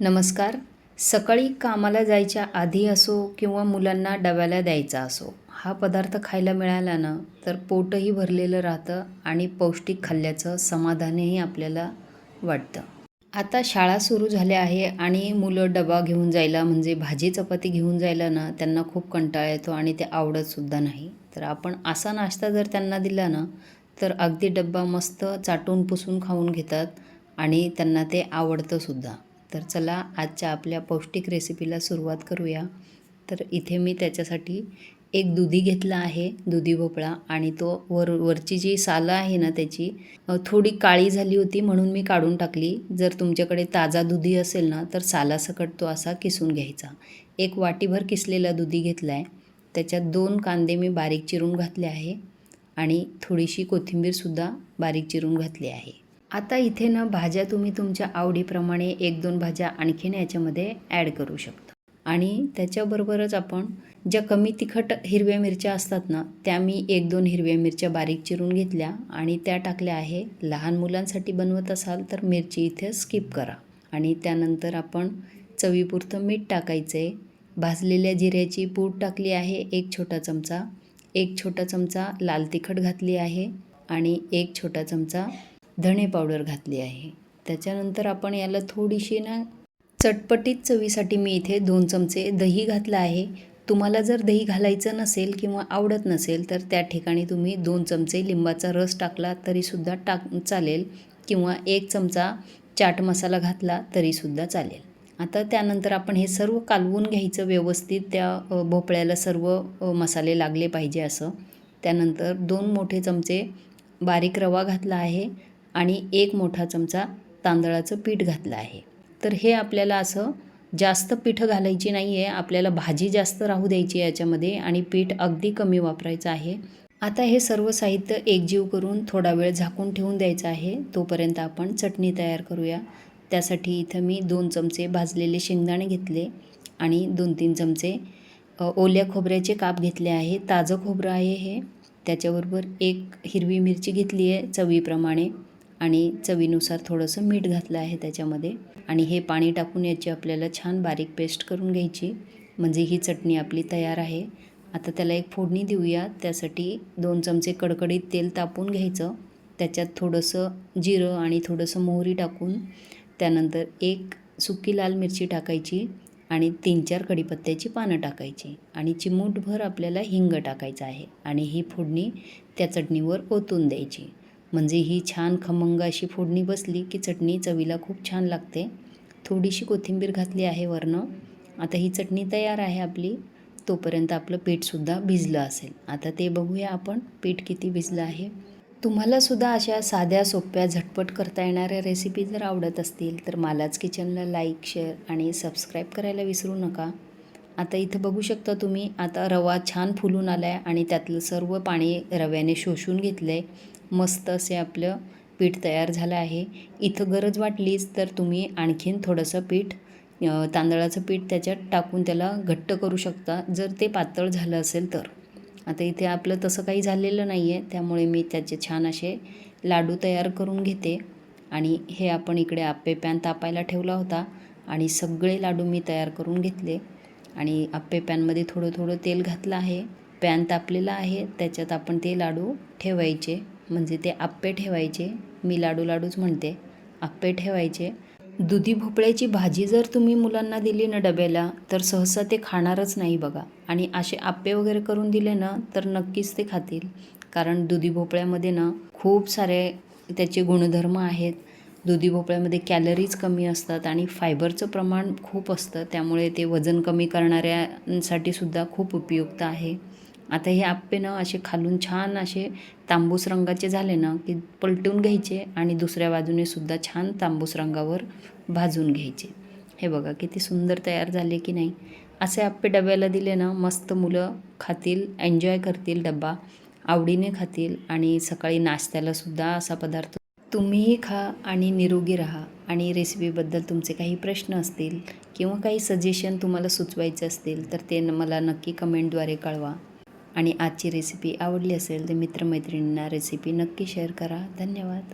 नमस्कार. सकाळी कामाला जायच्या आधी असो किंवा मुलांना डब्याला द्यायचा असो हा पदार्थ खायला मिळाला ना तर पोटही भरलेलं राहतं आणि पौष्टिक खाल्ल्याचं समाधानही आपल्याला वाटतं. आता शाळा सुरू झाल्या आहे आणि मुलं डबा घेऊन जायला म्हणजे भाजी चपाती घेऊन जायला ना त्यांना खूप कंटाळा येतो आणि ते आवडतसुद्धा नाही. तर आपण असा नाश्ता जर त्यांना दिला ना तर अगदी डब्बा मस्त चाटून पुसून खाऊन घेतात आणि त्यांना ते आवडतंसुद्धा तर चला आजच्या आपल्या पौष्टिक रेसिपीला सुरुवात करूया. तर इथे मी त्याच्यासाठी एक दुधी घेतला आहे दुधी भोपळा. आणि तो वर वरची जी सालं आहे ना त्याची थोडी काळी झाली होती म्हणून मी काढून टाकली. जर तुमच्याकडे ताजा दुधी असेल ना तर सालासकट तो असा किसून घ्यायचा. एक वाटीभर किसलेला दुधी घेतला आहे त्याच्यात दोन कांदे मी बारीक चिरून घातले आहे. आणि थोडीशी कोथिंबीरसुद्धा बारीक चिरून घातली आहे. आता इथे ना भाज्या तुम्ही तुमच्या आवडीप्रमाणे एक दोन भाज्या आणखीन याच्यामध्ये ॲड करू शकता. आणि त्याच्याबरोबरच आपण ज्या कमी तिखट हिरव्या मिरच्या असतात ना त्या मी एक दोन हिरव्या मिरच्या बारीक चिरून घेतल्या आणि त्या टाकल्या आहे. लहान मुलांसाठी बनवत असाल तर मिरची इथे स्किप करा. आणि त्यानंतर आपण चवीपुरतं मीठ टाकायचं. आहे भाजलेल्या जिऱ्याची पूड टाकली आहे. एक छोटा चमचा एक छोटा चमचा लाल तिखट घातली आहे. आणि एक छोटा चमचा धणे पावडर घातली आहे. त्याच्यानंतर आपण याला थोडीशी ना चटपटीत चवीसाठी मी इथे दोन चमचे दही घातलं आहे. तुम्हाला जर दही घालायचं नसेल किंवा आवडत नसेल तर त्या ठिकाणी तुम्ही दोन चमचे लिंबाचा रस टाकला तरीसुद्धा टाक चालेल. किंवा एक चमचा चाट मसाला घातला तरीसुद्धा चालेल. आता त्यानंतर आपण हे सर्व कालवून घ्यायचं व्यवस्थित त्या भोपळ्याला सर्व मसाले लागले पाहिजे असं. त्यानंतर दोन मोठे चमचे बारीक रवा घातला आहे. आणि एक मोठा चमचा तांदळाचं पीठ घातलं आहे. तर हे आपल्याला असं जास्त पीठं घालायची नाही आहे आपल्याला भाजी जास्त राहू द्यायची आहे याच्यामध्ये आणि पीठ अगदी कमी वापरायचं आहे. आता हे सर्व साहित्य एकजीव करून थोडा वेळ झाकून ठेवून द्यायचं आहे. तोपर्यंत आपण चटणी तयार करूया. त्यासाठी इथं मी दोन चमचे भाजलेले शेंगदाणे घेतले आणि दोन तीन चमचे ओल्या खोबऱ्याचे काप घेतले आहे. ताजं खोबरं आहे हे. त्याच्याबरोबर एक हिरवी मिरची घेतली आहे चवीप्रमाणे. आणि चवीनुसार थोडंसं मीठ घातलं आहे त्याच्यामध्ये. आणि हे पाणी टाकून याची आपल्याला छान बारीक पेस्ट करून घ्यायची. म्हणजे ही चटणी आपली तयार आहे. आता त्याला एक फोडणी देऊया. त्यासाठी दोन चमचे कडकडीत तेल तापून घ्यायचं. त्याच्यात थोडंसं जिरं आणि थोडंसं मोहरी टाकून त्यानंतर एक सुकी लाल मिरची टाकायची आणि तीन चार कढीपत्त्याची पानं टाकायची. आणि चिमूटभर आपल्याला हिंग टाकायचं आहे. आणि ही फोडणी त्या चटणीवर ओतून द्यायची. म्हणजे ही छान खमंग अशी फोडणी बसली की चटणी चवीला खूप छान लागते. थोडीशी कोथिंबीर घातली आहे वरनं. आता ही चटणी तयार आहे आपली. तोपर्यंत आपलं पीठसुद्धा भिजलं असेल. आता ते बघूया आपण पीठ किती भिजलं आहे. तुम्हालासुद्धा अशा साध्या सोप्या झटपट करता येणाऱ्या रेसिपी जर आवडत असतील तर मालाच किचनला लाईक शेअर आणि सबस्क्राईब करायला विसरू नका. आता इथं बघू शकता तुम्ही आता रवा छान फुलून आला आहे आणि त्यातलं सर्व पाणी रव्याने शोषून घेतलं आहे मस्त असे आपलं पीठ तयार झालं आहे. इथं गरज वाटलीच तर तुम्ही आणखीन थोडंसं पीठ तांदळाचं पीठ त्याच्यात टाकून त्याला घट्ट करू शकता जर ते पातळ झालं असेल तर. आता इथे आपलं तसं काही झालेलं नाही आहे त्यामुळे मी त्याचे छान असे लाडू तयार करून घेते. आणि हे आपण इकडे आप्पे पॅन तापायला ठेवला होता आणि सगळे लाडू मी तयार करून घेतले. आणि आप्पे पॅनमध्ये थोडं थोडं तेल घातलं आहे. पॅन तापलेला आहे. त्याच्यात आपण ते लाडू ठेवायचे. म्हणजे ते आप्पे ठेवायचे. मी लाडू लाडूच म्हणते. आप्पे ठेवायचे. दुधी भोपळ्याची भाजी जर तुम्ही मुलांना दिली ना डब्याला तर सहसा ते खाणारच नाही बघा. आणि असे आप्पे वगैरे करून दिले ना तर नक्कीच ते खातील. कारण दुधी भोपळ्यामध्ये ना खूप सारे त्याचे गुणधर्म आहेत. दुधी भोपळ्यामध्ये कॅलरीज कमी असतात आणि फायबरचं प्रमाण खूप असतं. त्यामुळे ते वजन कमी करणाऱ्यांसाठी सुद्धा खूप उपयुक्त आहे. आता हे आप्पे ना असे खालून छान असे तांबूस रंगाचे झाले ना की पलटून घ्यायचे आणि दुसऱ्या बाजूने सुद्धा छान तांबूस रंगावर भाजून घ्यायचे. हे बघा किती सुंदर तयार झाले की नाही. असे आप्पे डब्याला दिले ना मस्त मुलं खातील एन्जॉय करतील डब्बा आवडीने खातील आणि सकाळी नाश्त्याला सुद्धा असा पदार्थ तुम्हीही खा आणि निरोगी राहा. आणि रेसिपीबद्दल तुमचे काही प्रश्न असतील किंवा काही सजेशन तुम्हाला सुचवायचे असतील तर ते न- मला नक्की कमेंटद्वारे कळवा. आणि आजची रेसिपी आवडली असेल तर मित्रमैत्रिणींना रेसिपी नक्की शेअर करा. धन्यवाद.